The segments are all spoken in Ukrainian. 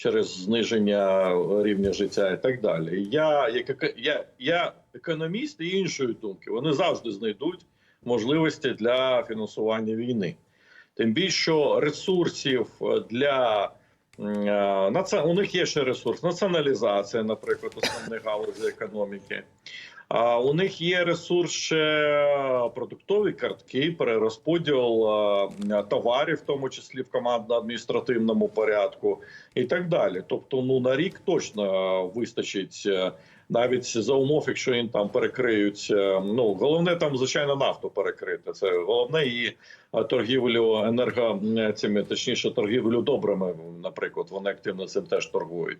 через зниження рівня життя і так далі. Я як я, я економіст і іншої думки. Вони завжди знайдуть можливості для фінансування війни. Тим більше що ресурсів е, для е, у них є ще ресурс націоналізація, наприклад, основних галузей економіки. У них є ресурс ще продуктові картки, перерозподіл е, товарів, в тому числі в командно-адміністративному порядку, і так далі. Тобто, ну на рік точно вистачить. е, Навіть за умов, якщо їм там перекриють, е, ну головне там звичайно нафту перекрити. Це головне і торгівлю енерго цими, точніше, торгівлю добрими. Наприклад, вони активно цим теж торгують.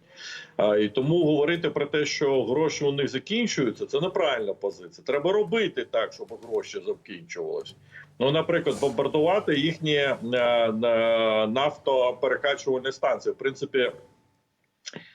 І тому говорити про те, що гроші у них закінчуються, це неправильна позиція. Треба робити так, щоб гроші закінчувалися. Ну, наприклад, бомбардувати їхні е, е, нафтоперекачувальні станції. В принципі,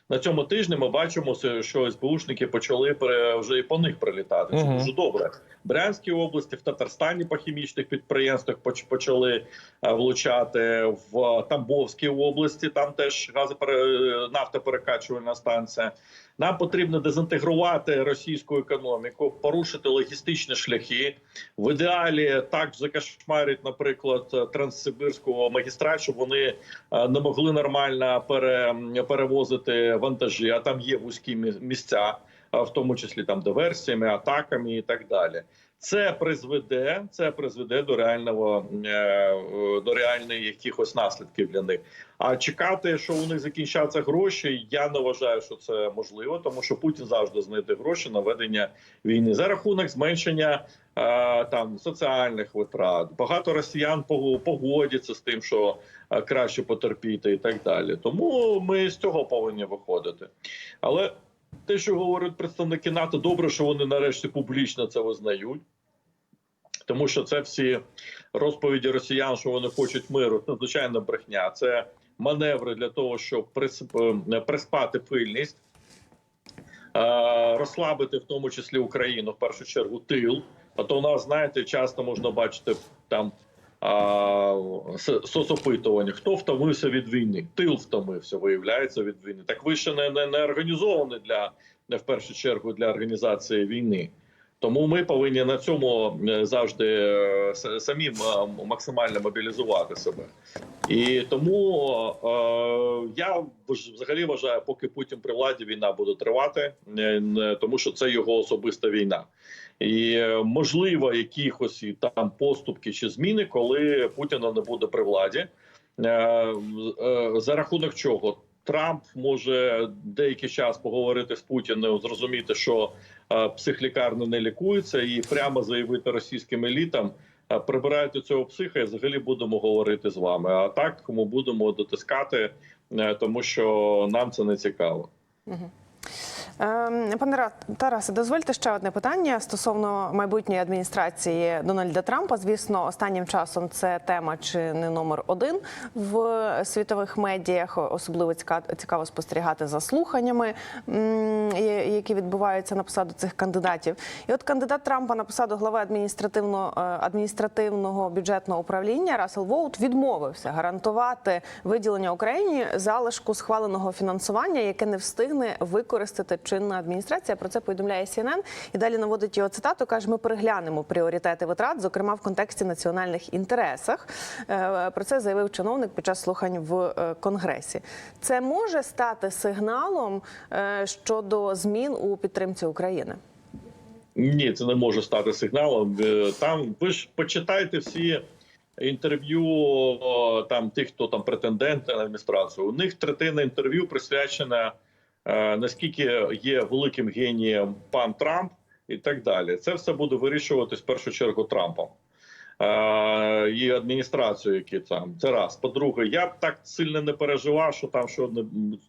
на цьому тижні ми бачимо, що СБУшники почали вже і по них прилітати. Це дуже добре. Брянській області, в Татарстані по хімічних підприємствах поч- почали е, влучати в Тамбовській області. Там теж газопере... нафтоперекачувальна станція. Нам потрібно дезінтегрувати російську економіку, порушити логістичні шляхи. В ідеалі так закашмарить, наприклад, транссибирську магістраль, щоб вони е, не могли нормально пере... перевозити вантажі, а там є вузькі мі- місця, в тому числі там диверсіями, атаками і так далі. Це призведе, це призведе до реального е, до реальних якихось наслідків для них. А чекати, що у них закінчаться гроші, я не вважаю, що це можливо, тому що Путін завжди знайде гроші на ведення війни за рахунок зменшення е, там соціальних витрат. Багато росіян погодяться з тим, що е, краще потерпіти, і так далі. Тому ми з цього повинні виходити. Але те, що говорять представники НАТО, добре, що вони нарешті публічно це визнають. Тому що це всі розповіді росіян, що вони хочуть миру, це звичайно брехня. Це маневри для того, щоб е, приспати пильність, е, розслабити в тому числі Україну, в першу чергу, тил. А то у нас, знаєте, часто можна бачити там соцопитування, хто втомився від війни. Тил втомився, виявляється, від війни. Так ви ще не, не, не організовані для не в першу чергу для організації війни. Тому ми повинні на цьому е, завжди е, самі максимально мобілізувати себе. І тому е, я взагалі вважаю, поки Путін при владі війна буде тривати, е, тому що це його особиста війна. І можливо, якихось там поступки чи зміни, коли Путіна не буде при владі. За рахунок чого Трамп може деякий час поговорити з Путіним, зрозуміти, що психлікарни не лікуються, і прямо заявити російським елітам. е, Прибирайте цього психа, і взагалі будемо говорити з вами. А так ми будемо дотискати, е, тому що нам це не цікаво. Ем, Пане Ра- Тарасе, дозвольте ще одне питання стосовно майбутньої адміністрації Дональда Трампа. Звісно, останнім часом це тема чи не номер один в світових медіях. Особливо ціка- цікаво спостерігати за слуханнями, які відбуваються на посаду цих кандидатів. І от кандидат Трампа на посаду глави адміністративного е, адміністративного бюджетного управління Рассел Воут відмовився гарантувати виділення Україні залишку схваленого фінансування, яке не встигне використати чинна адміністрація. Про це повідомляє CNN. І далі наводить його цитату. каже: ми переглянемо пріоритети витрат, зокрема в контексті національних інтересах. Е, Про це заявив чиновник під час слухань в е, конгресі. Це може стати сигналом е, щодо змін у підтримці України. Ні, це не може стати сигналом. Там ви ж почитайте всі інтерв'ю там тих, хто там претенденти на адміністрацію. У них третина інтерв'ю присвячена наскільки є великим генієм пан Трамп і так далі. Це все буде вирішуватись в першу чергу Трампом. Е, і адміністрацію, які там це раз. По-друге, я так сильно не переживав, що там що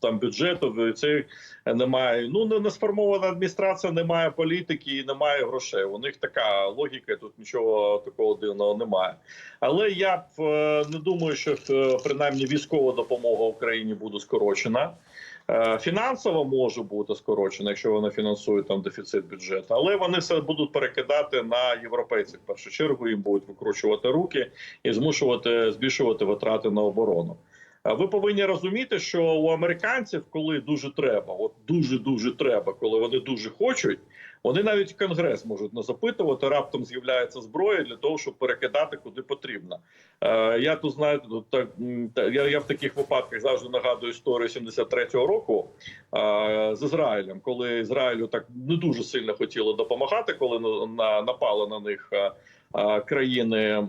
там бюджету це немає. Ну не, не сформована адміністрація, немає політики і немає грошей. У них така логіка. Тут нічого такого дивного немає. Але я б е, не думаю, що е, принаймні військова допомога Україні буде скорочена. Е, Фінансово може бути скорочена, якщо вони фінансують там дефіцит бюджету, але вони все будуть перекидати на європейців. В першу чергу їм будуть викручувати руки і змушувати збільшувати витрати на оборону. Е, Ви повинні розуміти, що у американців, коли дуже треба, от дуже дуже треба, коли вони дуже хочуть, вони навіть конгрес можуть не запитувати. Раптом з'являється зброя для того, щоб перекидати куди потрібно. Е, я тут знаю, так та- я, я в таких випадках завжди нагадую історію 73-го року е, з Ізраїлем, коли Ізраїлю так не дуже сильно хотіли допомагати, коли на напали на них. Е, е, Країни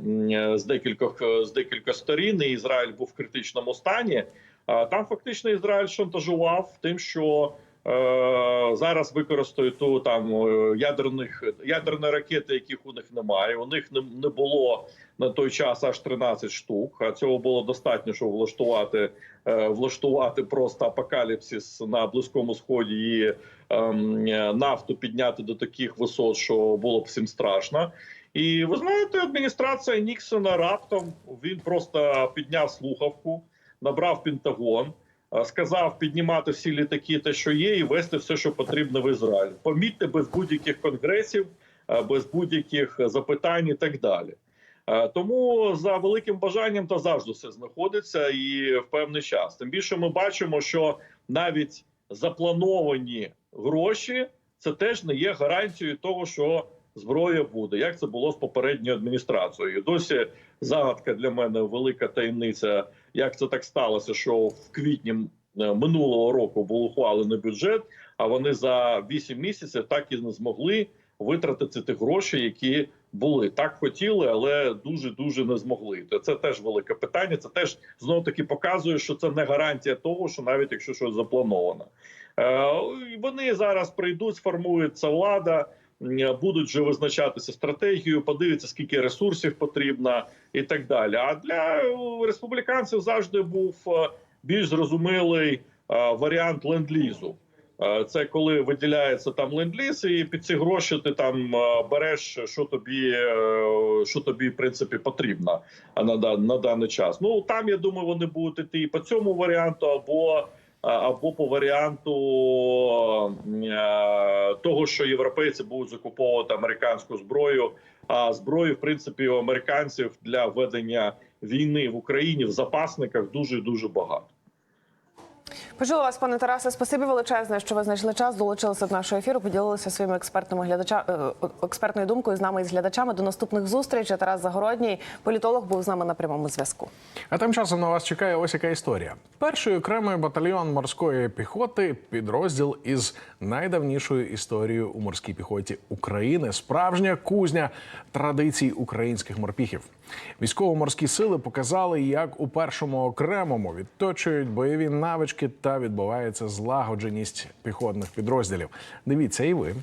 з декількох з декілька сторін, і Ізраїль був в критичному стані. Там фактично Ізраїль шантажував тим, що е, зараз використають ту там е, ядерних ядерні ракети, яких у них немає. У них не, не було на той час аж 13 штук. А цього було достатньо, щоб влаштувати е, влаштувати просто апокаліпсис на близькому сході і ем, нафту підняти до таких висот, що було б всім страшно. І ви знаєте, адміністрація Ніксона раптом він просто підняв слухавку, набрав Пентагон, е, сказав піднімати всі літаки, те, що є, і вести все, що потрібно в Ізраїль. Помітьте, без будь-яких конгресів, е, без будь-яких запитань і так далі. Е, Тому за великим бажанням то завжди все знаходиться і в певний час. Тим більше ми бачимо, що навіть заплановані гроші це теж не є гарантією того, що зброя буде, як це було з попередньою адміністрацією. Досі загадка для мене велика таємниця, як це так сталося, що в квітні е, минулого року був ухвалений бюджет, а вони за 8 місяців так і не змогли витратити ті гроші, які були так хотіли, але дуже дуже не змогли. Це теж велике питання. Це теж знов таки показує, що це не гарантія того, що навіть якщо щось заплановано, Е, вони зараз прийдуть, сформується влада. М, Будуть вже визначатися стратегію, подивляться, скільки ресурсів потрібно, і так далі. А для е, республіканців завжди був е, більш зрозумілий е, варіант ленд-лізу. Е, Це коли виділяється там ленд-ліз, і під ці гроші ти там е, береш, що тобі, е, що тобі в принципі потрібно на, на даний час. Ну там я думаю, вони будуть іти і по цьому варіанту, або або по варіанту е, того, що європейці будуть закуповувати американську зброю. А зброї, в принципі, у американців для ведення війни в Україні в запасниках дуже дуже багато. Почула вас, пане Тарасе. Спасибі величезне, що ви знайшли час, долучилися до нашого ефіру, поділилися своїми експертними глядача е, експертною думкою з нами і з глядачами. До наступних зустрічей. Тарас Загородній, політолог, був з нами на прямому зв'язку. А тим часом на вас чекає ось яка історія. Перший окремий батальйон морської піхоти підрозділ із найдавнішою історією у морській піхоті України. Справжня кузня традицій українських морпіхів. Військово-морські сили показали, як у першому окремому відточують бойові навички та відбувається злагодженість піхотних підрозділів. Дивіться і ви.